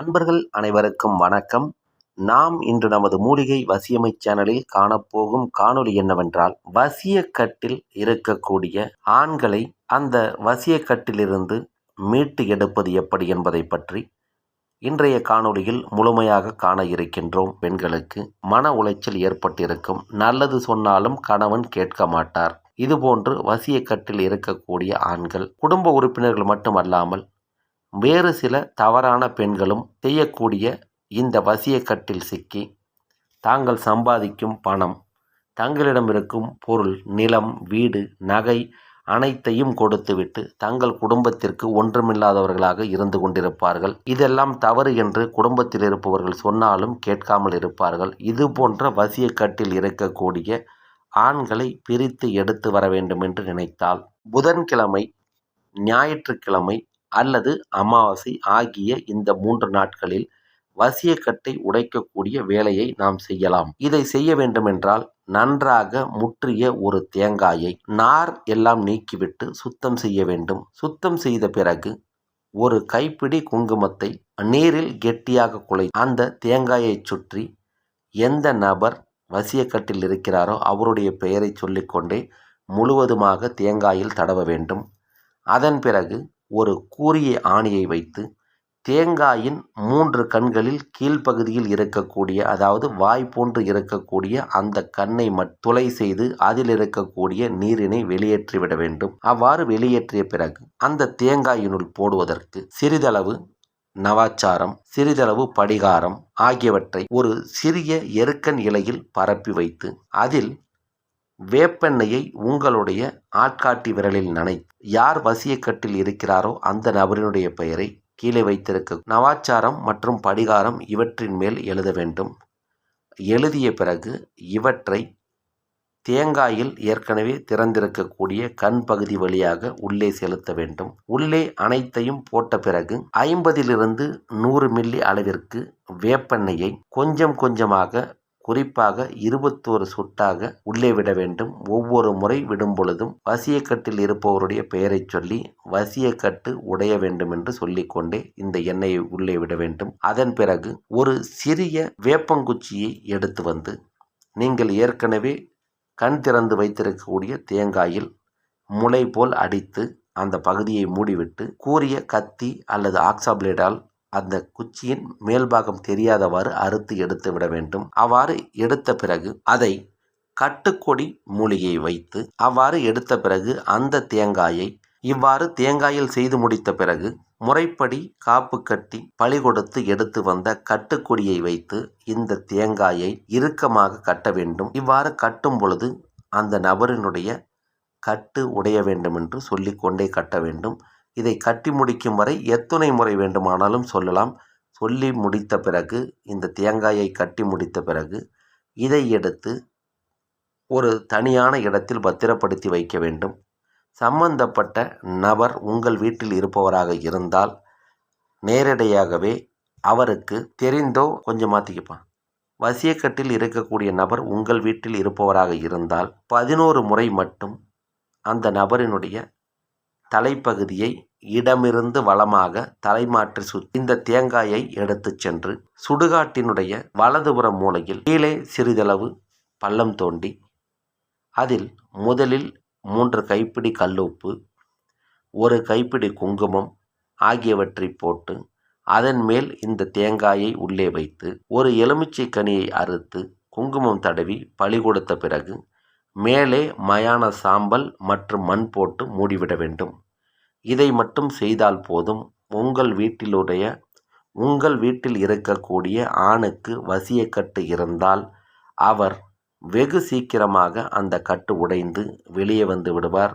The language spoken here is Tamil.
நண்பர்கள் அனைவருக்கும் வணக்கம். நாம் இன்று நமது மூலிகை வசியமை சேனலில் காணப்போகும் காணொளி என்னவென்றால் வசியக்கட்டில் இருக்கக்கூடிய ஆண்களை அந்த வசியக்கட்டிலிருந்து மீட்டு எடுப்பது எப்படி என்பதை பற்றி இன்றைய காணொளியில் முழுமையாக காண இருக்கின்றோம் பெண்களுக்கு. மன உளைச்சல் ஏற்பட்டிருக்கும். நல்லது சொன்னாலும் கணவன் கேட்க மாட்டார். இதுபோன்று வசியக்கட்டில் இருக்கக்கூடிய ஆண்கள் குடும்ப உறுப்பினர்கள் மட்டுமல்லாமல் வேறு சில தவறான பெண்களும் செய்யக்கூடிய இந்த வசியக்கட்டில் சிக்கி தாங்கள் சம்பாதிக்கும் பணம் தங்களிடம் இருக்கும் பொருள் நிலம் வீடு நகை அனைத்தையும் கொடுத்துவிட்டு தங்கள் குடும்பத்திற்கு ஒன்றுமில்லாதவர்களாக இருந்து கொண்டிருப்பார்கள். இதெல்லாம் தவறு என்று குடும்பத்தில் இருப்பவர்கள் சொன்னாலும் கேட்காமல் இருப்பார்கள். இது போன்ற வசியக்கட்டில் இருக்கக்கூடிய ஆண்களை பிரித்து எடுத்து வர வேண்டும் என்று நினைத்தால் புதன்கிழமை ஞாயிற்றுக்கிழமை அல்லது அமாவாசை ஆகிய இந்த மூன்று நாட்களில் வசியக்கட்டை உடைக்கக்கூடிய வேலையை நாம் செய்யலாம். இதை செய்ய வேண்டுமென்றால் நன்றாக முற்றிய ஒரு தேங்காயை நார் எல்லாம் நீக்கிவிட்டு சுத்தம் செய்ய வேண்டும். சுத்தம் செய்த பிறகு ஒரு கைப்பிடி குங்குமத்தை நீரில் கெட்டியாக குலை அந்த தேங்காயை சுற்றி எந்த நபர் வசியக்கட்டில் இருக்கிறாரோ அவருடைய பெயரை சொல்லிக்கொண்டே முழுவதுமாக தேங்காயில் தடவ வேண்டும். அதன் பிறகு ஒரு கூரிய ஆணியை வைத்து தேங்காயின் மூன்று கண்களில் கீழ்ப்பகுதியில் இருக்கக்கூடிய அதாவது வாய் போன்று இருக்கக்கூடிய அந்த கண்ணை மட் துளை செய்து அதில் இருக்கக்கூடிய நீரினை வெளியேற்றிவிட வேண்டும். அவ்வாறு வெளியேற்றிய பிறகு அந்த தேங்காயினுள் போடுவதற்கு சிறிதளவு நவாச்சாரம் சிறிதளவு படிகாரம் ஆகியவற்றை ஒரு சிறிய எருக்கன் இலையில் பரப்பி வைத்து அதில் வேப்பெண்ணெயை உங்களுடைய ஆட்காட்டி விரலில் நனை. யார் வசியக்கட்டில் இருக்கிறாரோ அந்த நபரினுடைய பெயரை கீழே வைத்திருக்க. நவாச்சாரம் மற்றும் படிகாரம் இவற்றின் மேல் எழுத வேண்டும். எழுதிய பிறகு இவற்றை தேங்காயில் ஏற்கனவே திறந்திருக்கக்கூடிய கண் பகுதி வழியாக உள்ளே செலுத்த வேண்டும். உள்ளே அனைத்தையும் போட்ட பிறகு ஐம்பதிலிருந்து நூறு மில்லி அளவிற்கு வேப்பெண்ணெயை கொஞ்சம் கொஞ்சமாக குறிப்பாக இருபத்தோரு சுட்டாக உள்ளே விட வேண்டும். ஒவ்வொரு முறை விடும் பொழுதும் வசியக்கட்டில் இருப்பவருடைய பெயரை சொல்லி வசியக்கட்டு உடைய வேண்டும் என்று சொல்லிக்கொண்டே இந்த எண்ணெயை உள்ளே விட வேண்டும். அதன் பிறகு ஒரு சிறிய வேப்பங்குச்சியை எடுத்து வந்து நீங்கள் ஏற்கனவே கண் திறந்து வைத்திருக்கக்கூடிய தேங்காயில் முளை போல் அடித்து அந்த பகுதியை மூடிவிட்டு கூரிய கத்தி அல்லது ஆக்சாபிளேடால் அந்த குச்சியின் மேல்பாகம் தெரியாதவாறு அறுத்து எடுத்து விட வேண்டும். அவ்வாறு எடுத்த பிறகு அதை கட்டுக்கொடி மூலியை வைத்து அவ்வாறு எடுத்த பிறகு அந்த தேங்காயை இவ்வாறு தேங்காயில் செய்து முடித்த பிறகு முறைப்படி காப்பு கட்டி பழி கொடுத்து எடுத்து வந்த கட்டுக்கொடியை வைத்து இந்த தேங்காயை இறுக்கமாக கட்ட வேண்டும். இவ்வாறு கட்டும் பொழுது அந்த நபரினுடைய கட்டு உடைய வேண்டும் என்று சொல்லிக்கொண்டே கட்ட வேண்டும். இதை கட்டி முடிக்கும் வரை எத்தனை முறை வேண்டுமானாலும் சொல்லலாம். சொல்லி முடித்த பிறகு இந்த தேங்காயை கட்டி முடித்த பிறகு இதை எடுத்து ஒரு தனியான இடத்தில் பத்திரப்படுத்தி வைக்க வேண்டும். சம்பந்தப்பட்ட நபர் உங்கள் வீட்டில் இருப்பவராக இருந்தால் நேரடியாகவே அவருக்கு தெரிந்தோ கொஞ்சம் மாற்றிக்கப்பான் வசியக்கட்டில் இருக்கக்கூடிய நபர் உங்கள் வீட்டில் இருப்பவராக இருந்தால் பதினோரு முறை மட்டும் அந்த நபரினுடைய தலைப்பகுதியை இடமிருந்து வலமாக தலைமாற்றி சுற்றி இந்த தேங்காயை எடுத்து சென்று சுடுகாட்டினுடைய வலதுபுற மூலையில் கீழே சிறிதளவு பள்ளம் தோண்டி அதில் முதலில் மூன்று கைப்பிடி கல்லுப்பு ஒரு கைப்பிடி குங்குமம் ஆகியவற்றை போட்டு அதன் மேல் இந்த தேங்காயை உள்ளே வைத்து ஒரு எலுமிச்சை கனியை அறுத்து குங்குமம் தடவி பழி கொடுத்த பிறகு மேலே மயான சாம்பல் மற்றும் மண் போட்டு மூடிவிட வேண்டும். இதை மட்டும் செய்தால் போதும். உங்கள் வீட்டிலுடைய உங்கள் வீட்டில் இருக்கக்கூடிய ஆணுக்கு வசியக்கட்டு இருந்தால் அவர் வெகு சீக்கிரமாக அந்த கட்டு உடைந்து வெளியே வந்து விடுவார்.